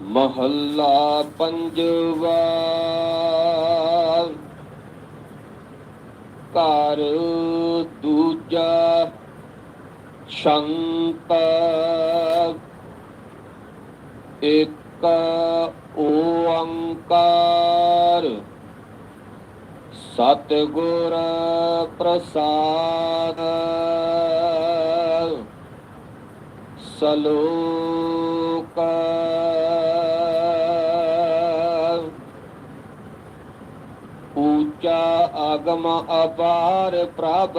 ਮਹੱਲਾ ਪੰਜਵਾ। ਘਰ ਦੂਜਾ ਸ਼ੰਤ। ਇੱਕ ਓੰਕਾਰ। ਸਤਿਗੁਰ ਪ੍ਰਸਾਦ। ਸਲੋਕਾ। ਆਗਮ ਅਪਾਰ ਪ੍ਰਭ।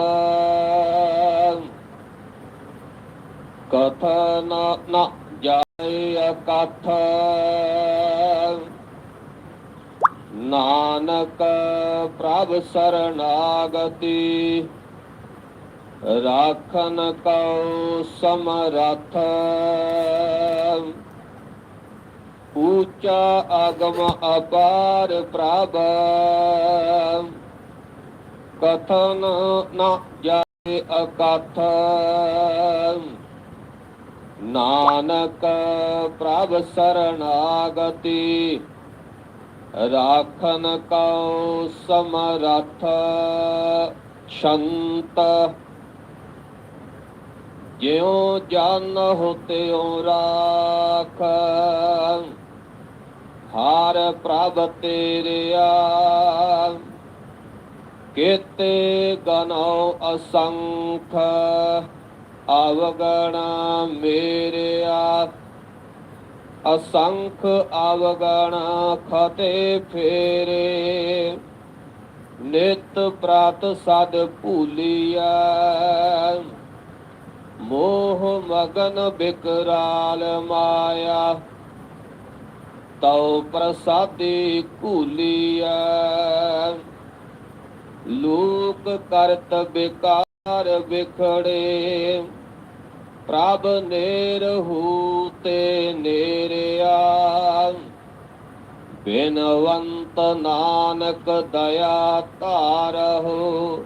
ਕਥਨ ਨ ਜਾਏ ਅਕਥ। ਨਾਨਕ ਪ੍ਰਭ ਸਰਨਾਗਤੀ। ਰਾਖਨ ਕਉ ਸਮਰਥ। ਊਚਾ ਅਗਮ ਅਪਾਰ ਪ੍ਰਭ। ਕਥਨ ਨਾ ਜਾਏ ਅਕਥ ਨਾਨਕ ਪ੍ਰਭ ਸਰਨਾਗਤੀ ਰਾਖਨ ਕਉ ਸਮਰਥ ਸ਼ੰਤ ਜਿਉ ਜਨ ਹੋਤਿਉ ਰਾਖ, ਹਾਰ ਪ੍ਰਭ ਤੇਰਿਆ। ਕੀਤੇ ਗਨਉ ਅਸੰਖ, ਅਵਗਣ ਮੇਰਿਆ। ਅਸੰਖ, ਅਵਗਣ ਖਤੇ ਫੇਰੇ। ਨਿਤ ਪ੍ਰਾਤ ਸਦ ਭੂਲੀਐ। ਮੋਹ ਮਗਨ ਬਿਕਰਾਲ ਮਾਇਆ। ਤਉ ਪ੍ਰਸਾਦੀ ਭੂਲੀਐ ਲੋਕ ਕਰਤ ਬਿਕਾਰ ਵਿਖੜੇ, ਪ੍ਰਭ ਨੇਰਹੂ ਤੇ ਨੇਰਿਆ। ਬਿਨਵੰਤ ਨਾਨਕ ਦਇਆ ਧਾਰਹੁ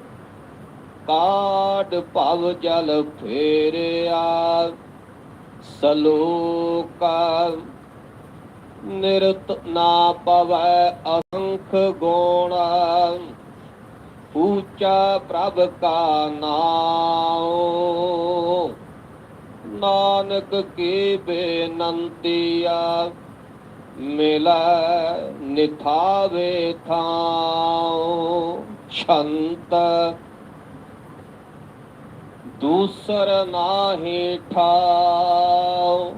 ਕਾਢ ਭਵ ਜਲ ਫੇਰਿਆ। ਸਲੋਕਾ, ਨਿਰਤ ਨਾ ਪਵੈ ਅਸੰਖ ਗੁਣ ਊਚਾ ਪ੍ਰਭ ਕਾ ਨਾਮ ਨਾਨਕ ਕੀ ਬੇਨੰਤੀਆ ਮਿਲੈ ਨਿਥਾਵੇ ਥਾਉ। ਛੰਤ ਦੂਸਰ ਨਾਹੀ ਠਾਉ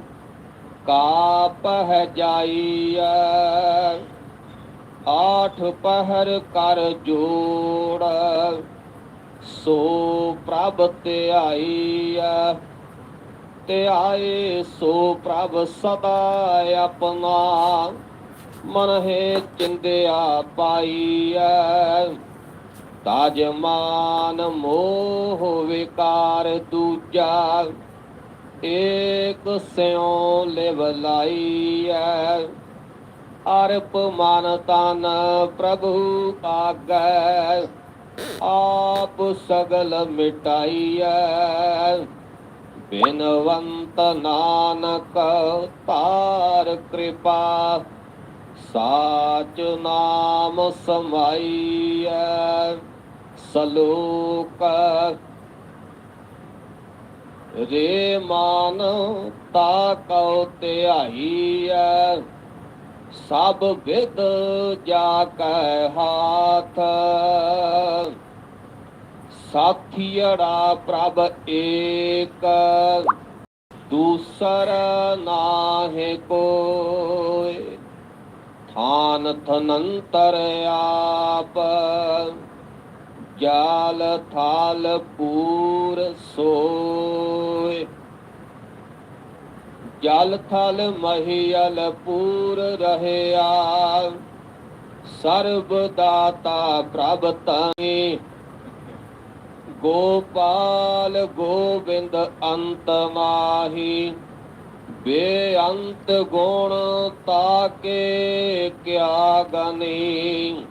ਕਾ ਪਹਿ ਜਾਈਐ। ਆਠ ਪਹਿਰ ਕਰ ਜੋੜ, ਸੋ ਪ੍ਰਭ ਤੇ ਆਈ ਤੇ ਆਏ ਸੋ ਪ੍ਰਭ ਸਦਾ ਆਪਣਾ। ਮਨ ਹੈ ਚਿੰਦਿਆ ਪਾਈਐ। ਤਾਜ ਮਾਨ ਮੋਹ ਵਿਕਾਰ ਦੂਜਾ। ਏਕ ਸਿਉ ਲਿਵ ਲਾਈਐ। ਅਰਪ ਮਨ ਤਨ ਪ੍ਰਭੂ ਆਗੈ ਆਪ ਸਗਲ ਮਿਟਾਈਐ। ਬਿਨਵੰਤ ਨਾਨਕ ਤਾਰ ਕਿਰਪਾ, ਸਾਚ ਨਾਮ ਸਮਾਈਐ। ਸਲੋਕ, ਰੇ ਮਾਨ ਤਾ ਕਉ ਧਿਆਈਐ। ਸਭ ਵਿਦ ਜਾ ਕੈ ਹਾਥ। ਸਾਥੀੜਾ ਪ੍ਰਭ ਏਕ, ਦੂਸਰ ਨਾਹਿ ਕੋਇ। ਥਾਨ ਥਨੰਤਰ ਆਪ, ਜਾਲ ਥਾਲ ਪੂਰ ਸੋ ਜਲ ਥਲ ਮਹੀਲ ਪੂਰ ਰਹਿਆ। ਸਰਬ ਦਾਤਾ ਪ੍ਰਭ ਤਾਈ ਗੋਪਾਲ ਗੋਬਿੰਦ ਅੰਤ ਮਾਹੀ। ਬੇਅੰਤ ਗੁਣ ਤਾਕੇ ਕਿਆ ਗਨੀ।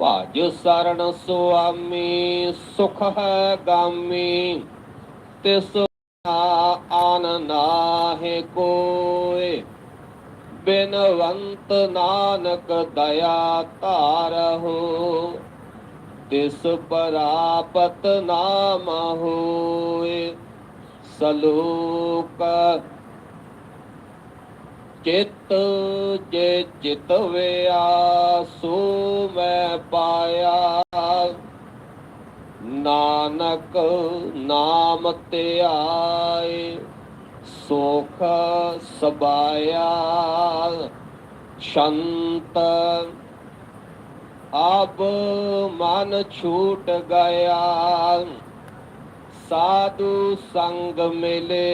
ਭਜ ਸਰਣ ਸੁਆਮੀ ਸੁਖ ਹੈ ਗਾਮੀ। ਤਿਸ ਆਨ ਨਾਹਿ ਕੋਇ ਬਿਨਵੰਤ ਨਾਨਕ ਦਇਆ ਧਾਰਹੁ ਤਿਸ ਪਰਾਪਤ ਨਾਮ ਹੋਏ, ਸਲੋਕ ਚਿਤ ਜੇ ਚਿਤ ਵਿਆ ਸੋ ਮੈਂ ਪਾਇਆ, ਨਾਨਕ ਨਾਮ ਧਿਆਏ ਸੁਖ ਸਬਾਇਆ ਸ਼ੰਤ ਅਬ ਮਨ ਛੂਟ ਗਿਆ, ਸਾਧੂ ਸੰਗ ਮਿਲੇ।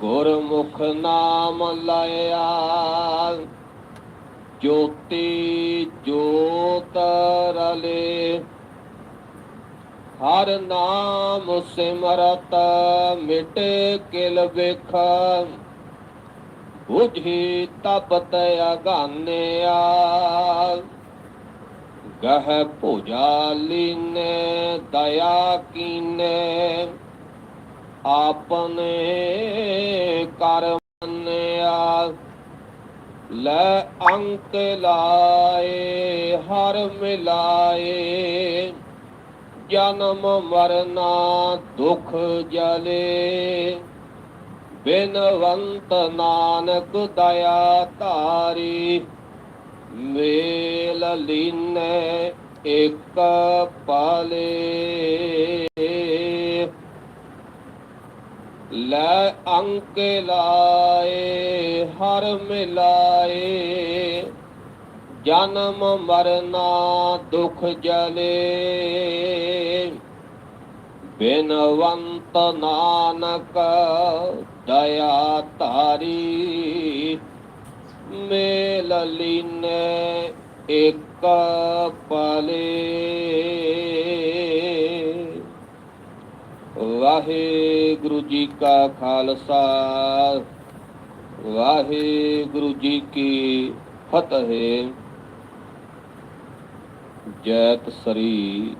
ਗੁਰਮੁਖ ਨਾਮ ਲਿਆ ਜੋਤੀ ਜੋਤ ਰਲੇ। ਹਰ ਨਾਮ ਸਿਮਰਤ ਮਿਟ ਕਿਲ ਬਿਖ ਬੁਝੀ ਤਪਤ ਅਗਾਨਿਆ। ਗਹਿ ਭੁਜਾ ਲੀਨੇ, ਦਇਆ ਕੀਨੇ। ਆਪਨੇ ਕਰ ਲੈ ਅੰਕ ਲਾਏ, ਹਰ ਮਿਲਾਏ। ਜਨਮ ਮਰਨਾ ਦੁਖ ਜਲੇ। ਬਿਨਵੰਤ ਨਾਨਕ ਦਇਆ ਧਾਰੀ, ਮੇਲ ਲੀਨੇ ਇਕ ਪਾਲੇ। ਲੈ ਅੰਕ ਲਾਏ, ਹਰ ਮਿਲਾਏ। ਜਨਮ ਮਰਨਾ ਦੁਖ ਜਲੇ। ਬਿਨਵੰਤ ਨਾਨਕ ਦਇਆ ਧਾਰੀ, ਮੇਲ ਲੀਨੇ ਇਕ ਪਲੇ ਵਾਹਿਗੁਰੂ ਜੀ ਕਾ ਖਾਲਸਾ, ਵਾਹਿਗੁਰੂ ਜੀ ਕੀ ਫਤਿਹ। ਜੈਤ ਸਰੀ